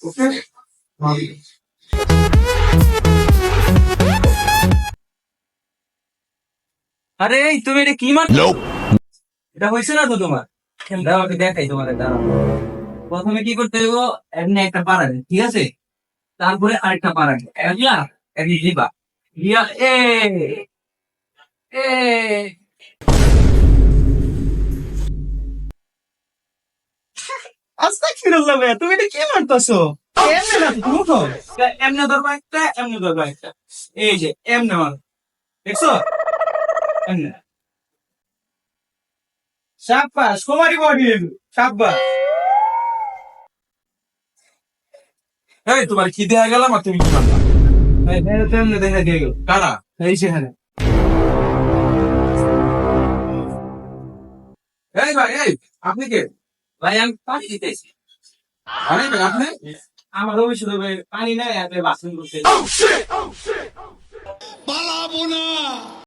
ওকে আরে তুমি এটা কি মার এটা হয়েছে না তো তোমার? দাও আমি দেখাই তোমার দাঁড়াও। প্রথমে কি করতে হবে এমনি একটা পাড়াবে ঠিক আছে? তারপরে আরেকটা পাড়াবে এগুলা এমনি দিবা দিয়া এ এ। ভাইয়া, তুমি এটা কি মারতাছো? না একটা একটা। এই যে মার। দেখছ? সাব্বাস সাব্বাস। এই, তোমার কি দেয়া গেলাম আর তুমি কি দেখা দিয়ে গেল। কারা? এই ভাই, এই, আপনি কে? ভাই আমি পানি দিতেছি। ভাই আপনি? আমার অবশ্যই পানি নাই আপনি বাসন করতে পালাবো না।